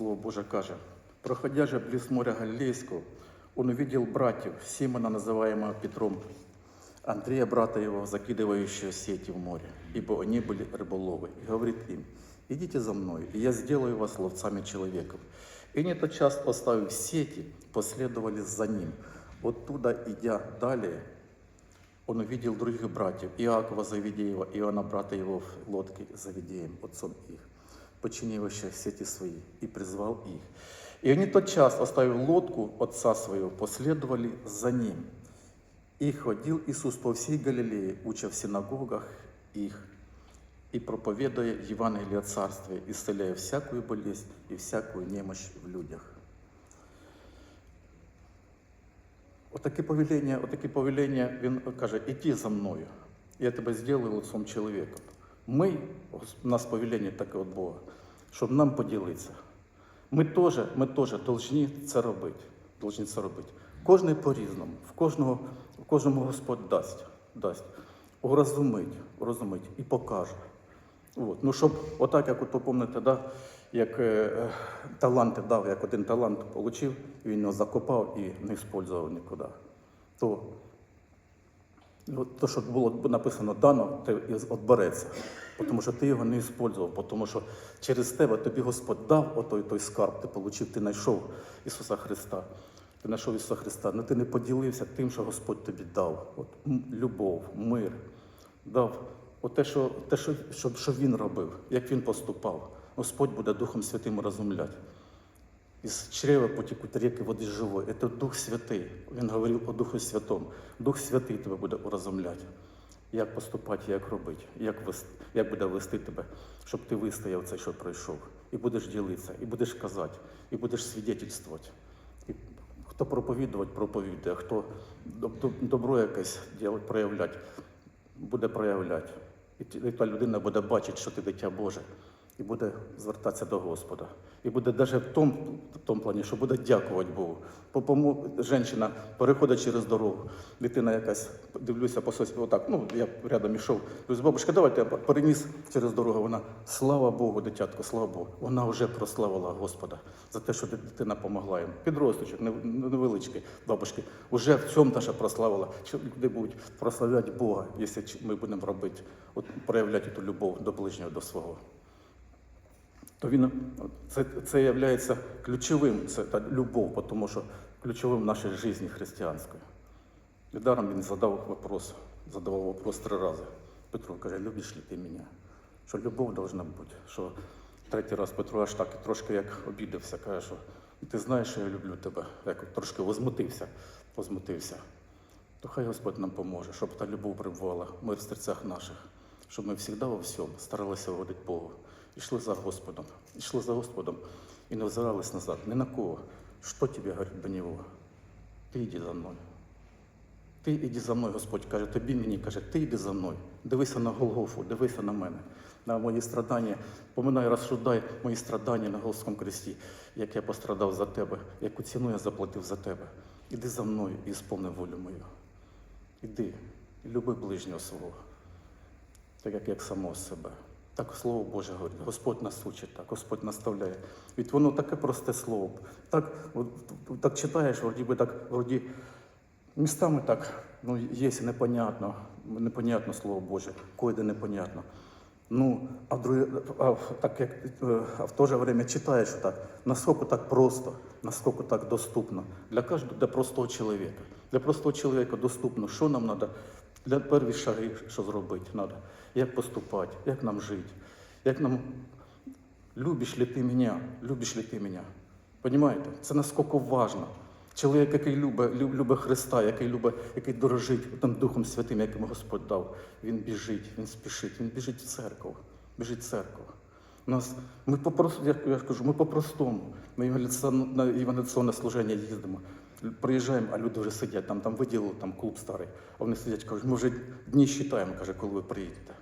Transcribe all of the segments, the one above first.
Слово Боже каже, проходя же близ моря Галилейского, он увидел братьев, Симона, называемого Петром, Андрея, брата его, закидывающего сети в море, ибо они были рыболовы, и говорит им, идите за мной, и я сделаю вас ловцами человеков. И они тотчас, поставив сети, последовали за ним. Оттуда, идя далее, он увидел других братьев, Иакова Завидеева, Иоанна, брата его в лодке Завидеем, отцом их, починивших сети свои, и призвал их. И они тотчас, оставив лодку отца своего, последовали за ним. И ходил Иисус по всей Галилее, уча в синагогах их, и проповедуя Евангелие о Царстве, исцеляя всякую болезнь и всякую немощь в людях. Отаке повеління, отаке повеління, він каже, іди за мною, я тебе зроблю лицом чоловіком. Ми, у нас повеління таке від Бога, Щоб нам поділитися. Ми теж, ми теж повинні це робити. Должні це робити. Кожний по-різному, в кожного, в кожному Господь дасть, дасть. Урозумить, урозумить і покаже. От. Ну, щоб, отак, як от помните, да, як е, е, таланти дав, як один талант отримав, він його закопав і не використовував нікуди. То, ну, то, що було написано дано, і відбереться. Тому що ти його не використовував, тому що через тебе тобі Господь дав отой той скарб, ти отримав, ти знайшов Ісуса Христа. Ти знайшов Ісуса Христа, але ти не поділився тим, що Господь тобі дав. От, любов, мир, дав от те, що, те що, що, що Він робив, як Він поступав. Господь буде Духом Святим розумляти. Із чрева потекуть ріки води живої. Це Дух Святий. Він говорив о Духу Святому. Дух Святий тебе буде урозумляти. Як поступати, як робити, як, вести, як буде вести тебе, щоб ти вистояв це, що пройшов. І будеш ділитися, і будеш казати, і будеш свідетельствувати. І хто проповідувати, проповідує, хто доб- доб- добро якесь проявляти, буде проявляти. І та людина буде бачити, що ти дитя Боже, і буде звертатися до Господа. І буде навіть в тому, в тому плані, що буде дякувати Богу. Попому жінка переходить через дорогу, дитина якась, дивлюся по сосі, отак, ну я рядом ішов. Кажу, бабушка, давайте я переніс через дорогу. Вона, слава Богу, дитятко, слава Богу. Вона вже прославила Господа за те, що дитина допомогла їм. Підросточок, нев- невеличкий, бабушки, вже в цьому теж прославила. Що люди будуть прославляти Бога, якщо ми будемо робити, от проявляти ту любов до ближнього, до свого то він це, це є ключовим, це та любов, тому що ключовим в нашій житті християнської. Недаром він задав вопрос, задавав вопрос три рази. Петро каже, любиш ли ти мене? Що любов повинна бути. Що третій раз Петро аж так і трошки як обідався, каже, що ти знаєш, що я люблю тебе. Як трошки возмутився, возмутився. То хай Господь нам поможе, щоб та любов прибувала, мир в серцях наших, щоб ми завжди во всьому старалися водити Богу. Ішли за Господом, ішли за Господом і не озирались назад. Ні на кого. Що тобі говорить до нього? Ти йди за мною. Ти йди за мною, Господь каже, тобі мені каже, ти йди за мною. Дивися на Голгофу, дивися на мене, на мої страдання. Поминай, розсудай мої страдання на Голгофському кресті, як я пострадав за тебе, яку ціну я заплатив за тебе. Іди за мною і сповни волю мою. Іди люби ближнього свого, так як, як самого себе. Так Слово Боже говорить, Господь нас учить, так, Господь наставляє. Від воно таке просте слово. Так, так читаєш, вроді би так, вроді, містами так, ну, є непонятно, непонятно Слово Боже, койде непонятно. Ну, а в, друге, а так як, е, а в то же время читаєш так, наскільки так просто, наскільки так доступно. Для кожного, для простого чоловіка. Для простого чоловіка доступно, що нам треба, для перших шагів, що зробити треба, як поступати, як нам жити, як нам любиш ли ти мене, любиш ли ти мене. Понимаєте? Це наскільки важно. Чоловік, який любить, любить Христа, який любить, який дорожить тим Духом Святим, яким Господь дав, він біжить, він спішить, він біжить в церкву, біжить в церкву. Нас, ми по я, я кажу, ми по-простому. Ми на евангеліційне служення їздимо. Приїжджаємо, а люди вже сидять, там, там виділили там клуб старий, а вони сидять, кажуть, ми вже дні считаємо, каже, коли ви приїдете.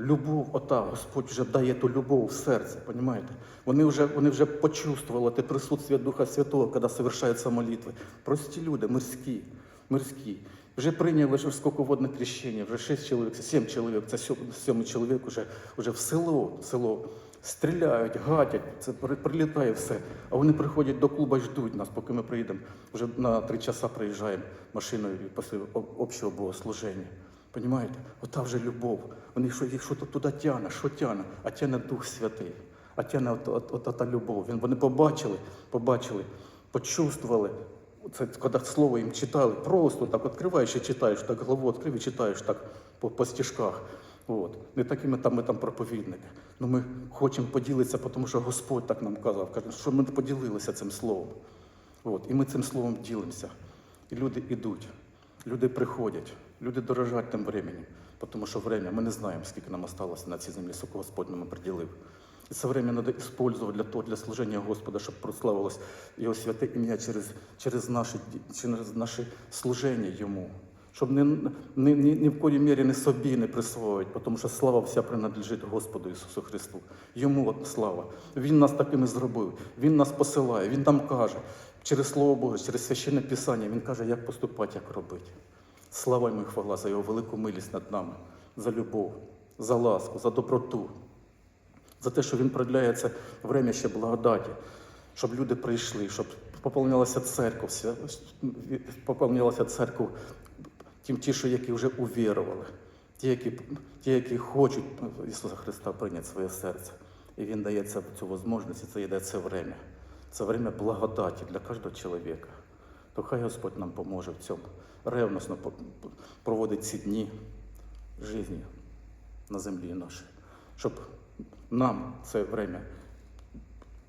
Любов, ота, Господь вже дає ту любов в серце, розумієте? Вони вже, вони вже почувствували те присутствие Духа Святого, коли совершаються молитви. Прості люди, мирські, мирські. Вже прийняли вже скільки водне крещення, вже шість чоловік, сім чоловік, це сьом- сьомий чоловік вже, вже в село, в село стріляють, гатять, це прилітає все. А вони приходять до клубу і ждуть нас, поки ми приїдемо. Вже на три часа приїжджаємо машиною після об- общого богослуження. Понімаєте? Ота вже любов. Вони що, їх що туди тяне, що тяне, а тяне Дух Святий. А тяне от, от, от, та любов. Він, вони побачили, побачили, почувствували. Це коли слово їм читали, просто так відкриваєш і читаєш, так голову відкрив і читаєш так по, по стежках. От. Не такими там ми там проповідники. Ну ми хочемо поділитися, тому що Господь так нам казав, каже, що ми поділилися цим словом. От. І ми цим словом ділимося. І люди йдуть, люди приходять, люди дорожать тим временем, тому що время, ми не знаємо, скільки нам осталося на цій землі, скільки Господь нам приділив. Время треба використовувати для того, для служення Господа, щоб прославилось Його святе ім'я через, через, наше, через наше служення Йому. Щоб ні, ні, ні, ні в коїй мірі не собі не присвоювати, тому що слава вся принадлежить Господу Ісусу Христу. Йому от слава. Він нас такими зробив, Він нас посилає, Він нам каже через Слово Боже, через священне Писання, Він каже, як поступати, як робити. Слава йому і хвала за його велику милість над нами, за любов, за ласку, за доброту, за те, що він продляє це время ще благодаті, щоб люди прийшли, щоб поповнилася церква, вся- поповнилася церква тим ті, що які вже увірували, ті, які, ті, які хочуть Ісуса Христа прийняти своє серце. І Він дає це, цю можливість, і це йде це время. Це время благодаті для кожного чоловіка. То хай Господь нам поможе в цьому. Ревносно проводить ці дні житті на землі нашій, щоб нам це время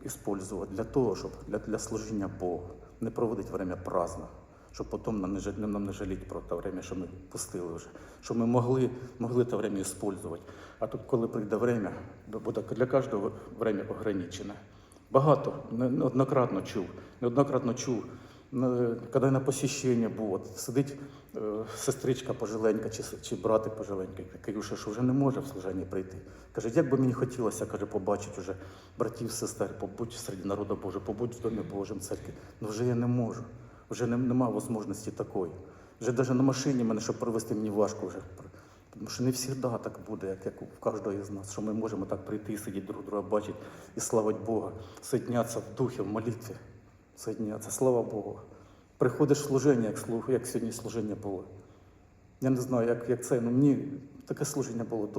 использовать для того, щоб для, для служіння Богу, не проводити время праздно, щоб потім нам не, нам не жаліти про те время, що ми пустили вже, щоб ми могли, могли те время использовать. А тут, коли прийде время, буде для кожного время ограничене. Багато, неоднократно чув, неоднократно чув, я на посіщення був, от сидить е, сестричка пожиленька чи, чи братик пожиленький, каже, що вже не може в служіння прийти. Каже, як би мені хотілося, каже, побачити вже братів, сестер, побудь серед народу Божого, побудь в Домі Божому церкві. Ну вже я не можу, вже не, немає можливості такої. Вже навіть на машині мене, щоб привезти, мені важко вже. Тому що не завжди так буде, як, як у кожного із нас, що ми можемо так прийти, сидіти друг друга бачити і славити Бога, соєднятися в духі, в молитві, соєднятися, слава Богу. Приходиш служення, як, як сьогодні служення було. Я не знаю, як, як це, ну мені таке служення було.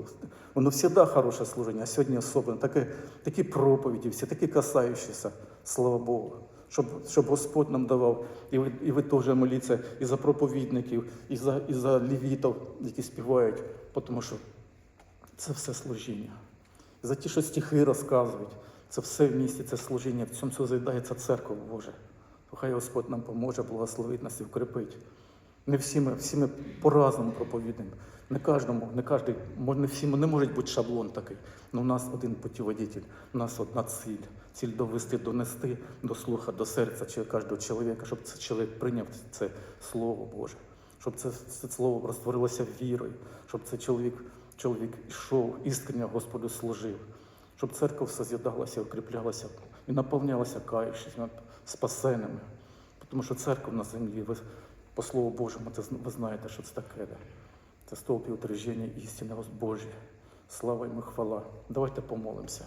Воно завжди хороше служення, а сьогодні особливо. Таке, такі проповіді, всі такі касаючіся, слава Богу. Щоб, щоб Господь нам давав, і ви, і ви теж моліться і за проповідників, і за, і за лівітів, які співають, тому що це все служіння. І за ті, що стихи розказують, це все в місті, це служіння, в цьому зайдається церква Божа. Хай Господь нам поможе, благословить нас і вкрепить. Не всі ми, всі ми по-разному проповідуємо. Не кожному, не мо- не всі не може бути шаблон такий. Но у нас один путіводитель, у нас одна ціль. Ціль довести, донести до слуха, до серця чи кожного чоловіка, щоб цей чоловік прийняв це Слово Боже, щоб це, це слово розтворилося вірою, щоб цей чоловік, чоловік йшов, іскренньо Господу служив, щоб церква все созідалася, укріплялася і наповнялася каючись спасеними. Тому що церква на землі, ви, по Слову Божому, це, ви знаєте, що це таке. Да? Це стовп і істини Божої. Слава йому хвала. Давайте помолимося.